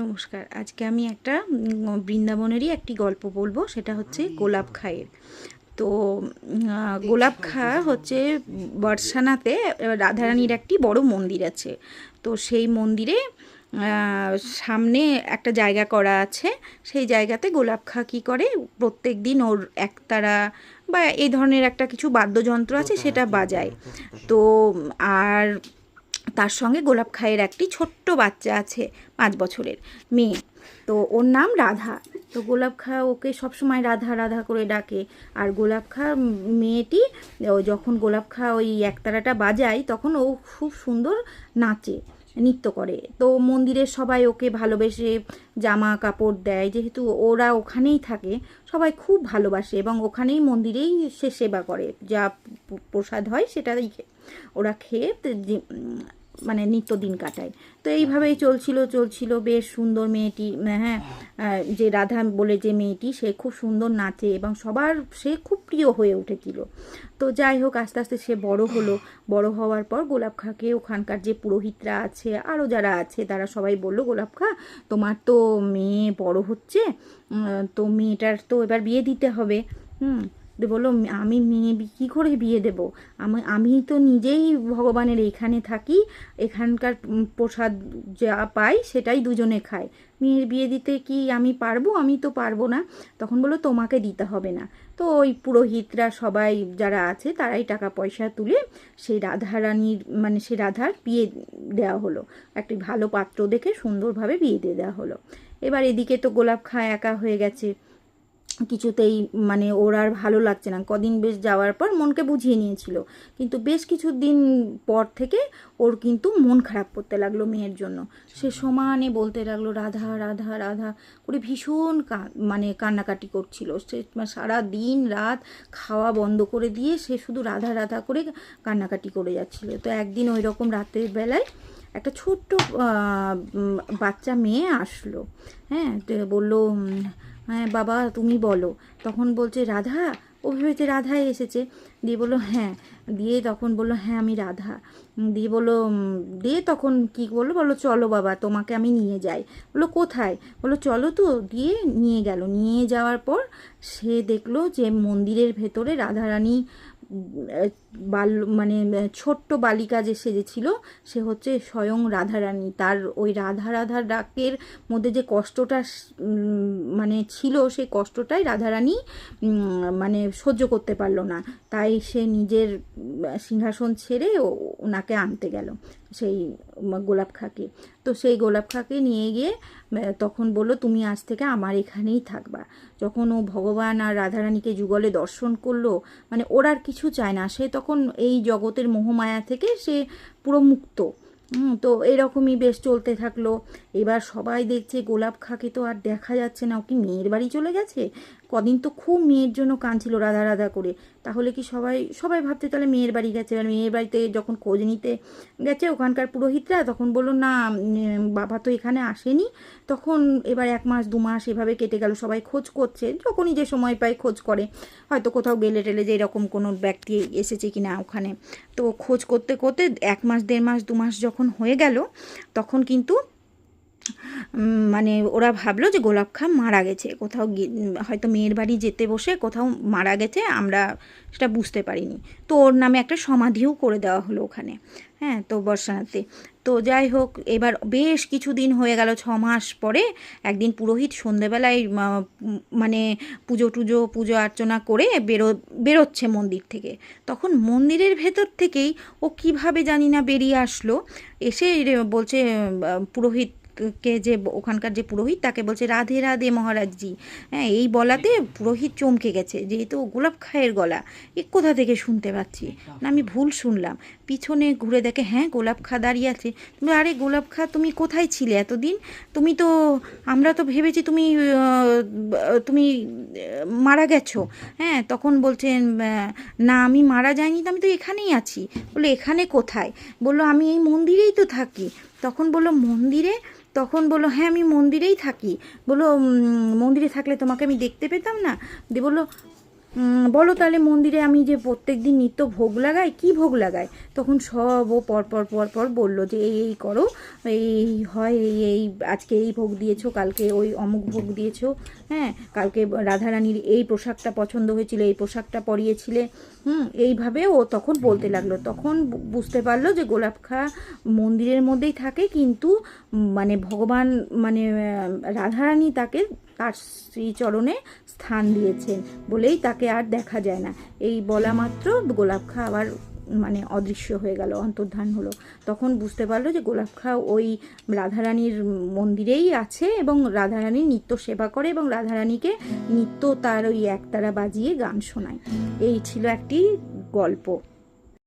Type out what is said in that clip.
নমস্কার। আজকে আমি একটা বৃন্দাবনেরই একটি গল্প বলব সেটা হচ্ছে গোলাপ খায়ের তো গোলাপ খা হচ্ছে বর্ষানাতে রাধারানীর একটি বড় মন্দির আছে। তো সেই মন্দিরে সামনে একটা জায়গা করা আছে। সেই জায়গাতে গোলাপ খা কী করে? প্রত্যেক দিন ওর একতারা বা এই ধরনের একটা কিছু বাদ্যযন্ত্র আছে সেটা বাজায়। তো আর তার সঙ্গে গোলাপ খায়ের একটি ছোট্ট বাচ্চা আছে, পাঁচ বছরের, মেয়ে। তো ওর নাম রাধা। তো গোলাপ খা, ওকে সবসময় রাধা রাধা করে ডাকে। আর গোলাপ খা মেয়েটি যখন গোলাপ খা ওই একতারাটা বাজায়, তখন ও খুব সুন্দর নাচে, নৃত্য করে। তো মন্দিরের সবাই ওকে ভালোবেসে জামা কাপড় দেয়। যেহেতু ওরা ওখানেই থাকে, সবাই খুব ভালোবাসে এবং ওখানেই মন্দিরেই সে সেবা করে, যা প্রসাদ হয় সেটাই ওরা খেয়ে মানে নিত্যদিন কাটায়। তো এইভাবেই চলছিল চলছিল, বেশ সুন্দর মেয়েটি হ্যাঁ যে রাধা বলে যে মেয়েটি, সে খুব সুন্দর নাচে এবং সবার, সে খুব প্রিয় হয়ে উঠেছিল। তো যাই হোক, আস্তে আস্তে সে বড় হলো। বড় হওয়ার পর গোলাপ খাকে ওখানকার যে পুরোহিতরা আছে, আরও যারা আছে, তারা সবাই বলল, গোলাপ খা, তোমার তো মেয়ে বড় হচ্ছে তো মেয়েটার তো এবার বিয়ে দিতে হবে। হুম দিয়ে বলল, আমি মেয়ে, কী করে বিয়ে দেব? আমি আমি তো নিজেই ভগবানের এখানে থাকি, এখানকার প্রসাদ যা পাই সেটাই দুজনে খায়। মেয়ের বিয়ে দিতে কি আমি পারব? আমি তো পারব না। তখন বলল, তোমাকে দিতে হবে না। তো ওই পুরোহিতরা সবাই যারা আছে, তারাই টাকা পয়সা তুলে সেই রাধারানীর মানে সেই রাধার বিয়ে দেওয়া হলো। একটি ভালো পাত্র দেখে সুন্দরভাবে বিয়ে দিয়ে দেওয়া হলো। এবার এদিকে তো গোলাপ খা একা হয়ে গেছে। কিছুতেই মানে ওর আর ভালো লাগছে না। কদিন বেশ যাওয়ার পর মনকে বুঝিয়ে নিয়েছিল। কিন্তু বেশ কিছু দিন পর থেকে ওর কিন্তু মন খারাপ করতে লাগল মেয়ের জন্য। সে সমানে বলতে লাগল রাধা রাধা রাধা। করে ভীষণ মানে কান্নাকাটি করছিল। সে সারা দিন রাত খাওয়া বন্ধ করে দিয়ে সে শুধু রাধা রাধা করে কান্নাকাটি করে যাচ্ছিল। তো একদিন ওই রকম রাতের বেলায় একটা ছোট্ট বাচ্চা মেয়ে আসলো। হ্যাঁ তো বলল হ্যাঁ বাবা, তুমি বলো। তখন বলছে, রাধা, ও ভেবেছে রাধা এসেছে। দিয়ে বলল হ্যাঁ। দিয়ে তখন বলল হ্যাঁ আমি রাধা। দিয়ে বলল দিয়ে তখন কি বলল? বলল, চলো বাবা, তোমাকে আমি নিয়ে যাই। বলল, কোথায়? বলল, চলো তো। দিয়ে নিয়ে গেল। নিয়ে যাওয়ার পর সে দেখল যে মন্দিরের ভেতরে রাধারানী বাল মানে ছোট্ট বালিকা যে সেজেছিল, সে হচ্ছে স্বয়ং রাধারানী। তার ওই রাধা রাধার ডাকের মধ্যে যে কষ্টটা মানে ছিল, সেই কষ্টটাই রাধারানী মানে সহ্য করতে পারল না। তাই সে নিজের সিংহাসন ছেড়ে ওনাকে আনতে গেল, সেই গোলাপ খাকে। তো সেই গোলাপ খাকে নিয়ে গিয়ে তখন বলল, তুমি আজ থেকে আমার এখানেই থাকবা। যখন ও ভগবান আর রাধারানীকে যুগলে দর্শন করল মানে ওর আর কিছু চায় না। সে তখন এই জগতের মোহমায়া থেকে সে পুরো মুক্ত তো এরকমই বেশ চলতে থাকল। এবার সবাই দেখছে গোলাপ খাকে তো আর দেখা যাচ্ছে না। ও কি মেয়ের বাড়ি চলে গেছে? কদিন তো খুব মেয়ের জন্য কাঁদছিল রাধা রাধা করে। তাহলে কি সবাই সবাই ভাবতে তাহলে মেয়ের বাড়ি গেছে। এবার মেয়ের বাড়িতে যখন খোঁজ নিতে গেছে ওখানকার পুরোহিতরা, তখন বলল, না বাবা তো এখানে আসেনি। তখন এবার এক মাস, দু মাস এভাবে কেটে গেল। সবাই খোঁজ করছে, যখনই যে সময় পায় খোঁজ করে। হয়তো কোথাও গেলে টেলে যে এরকম কোনো ব্যক্তি এসেছে কি না ওখানে। তো খোঁজ করতে করতে এক মাস, দেড় মাস, দু মাস যখন হয়ে গেল, তখন কিন্তু মানে ওরা ভাবলো যে গোলাপ খা মারা গেছে। কোথাও হয়তো মেয়ের বাড়ি যেতে বসে কোথাও মারা গেছে, আমরা সেটা বুঝতে পারিনি। তো ওর নামে একটা সমাধিও করে দেওয়া হলো ওখানে। হ্যাঁ তো বর্ষানাতে তো যাই হোক, এবার বেশ কিছু দিন হয়ে গেল, ছ মাস পরে একদিন পুরোহিত সন্ধেবেলায় মানে পুজো টুজো, পুজো অর্চনা করে বেরো, বেরোচ্ছে মন্দির থেকে। তখন মন্দিরের ভেতর থেকেই ও কীভাবে জানি না বেরিয়ে আসলো। এসে বলছে পুরোহিত কে যে ওখানকার যে পুরোহিত তাকে বলছে, রাধে রাধে মহারাজজি। হ্যাঁ এই বলাতে পুরোহিত চমকে গেছে, যেহেতু গোলাপ খায়ের গলা, এ কোথা থেকে শুনতে পাচ্ছি? না, আমি ভুল শুনলাম। পিছনে ঘুরে দেখে হ্যাঁ গোলাপ খা দাঁড়িয়ে আছে। তুমি আরে, গোলাপ খা, তুমি কোথায় ছিলে এতদিন? তুমি তো, আমরা তো ভেবেছি তুমি তুমি মারা গেছো। হ্যাঁ তখন বলছেন না, আমি মারা যাইনি, তো আমি তো এখানেই আছি। বলে, এখানে কোথায়? বলল, আমি এই মন্দিরেই তো থাকি। তখন বলল, মন্দিরে? তখন বলল হ্যাঁ আমি মন্দিরেই থাকি। বলল মন্দিরে থাকলে তোমাকে আমি দেখতে পেতাম না। দিয়ে বলল বলো তাহলে মন্দিরে আমি যে প্রত্যেক দিন নিত্য ভোগ লাগাই, কি ভোগ লাগাই? তখন সব ও পরপর পর পর পর বলল যে, এই এই করো, এই হয়, এই এই, আজকে এই ভোগ দিয়েছ, কালকে ওই অমুক ভোগ দিয়েছ হ্যাঁ কালকে রাধারানীর এই পোশাকটা পছন্দ হয়েছিল, এই পোশাকটা পরিয়েছিলে। হুম, এইভাবে ও তখন বলতে লাগল। তখন বুঝতে পারল যে গোলাপ খা মন্দিরের মধ্যেই থাকে, কিন্তু মানে ভগবান মানে রাধারানী তাকে তার শ্রীচরণে স্থান দিয়েছেন বলেই তাকে আর দেখা যায় না। এই বলা মাত্র গোলাপ খা আবার মানে অদৃশ্য হয়ে গেল, অন্তর্ধান হলো। তখন বুঝতে পারল যে গোলাপ খা ওই রাধারানীর মন্দিরেই আছে এবং রাধারানীর নিত্য সেবা করে এবং রাধারানীকে নিত্য তার ওই একতারা বাজিয়ে গান শোনায়। এই ছিল একটি গল্প।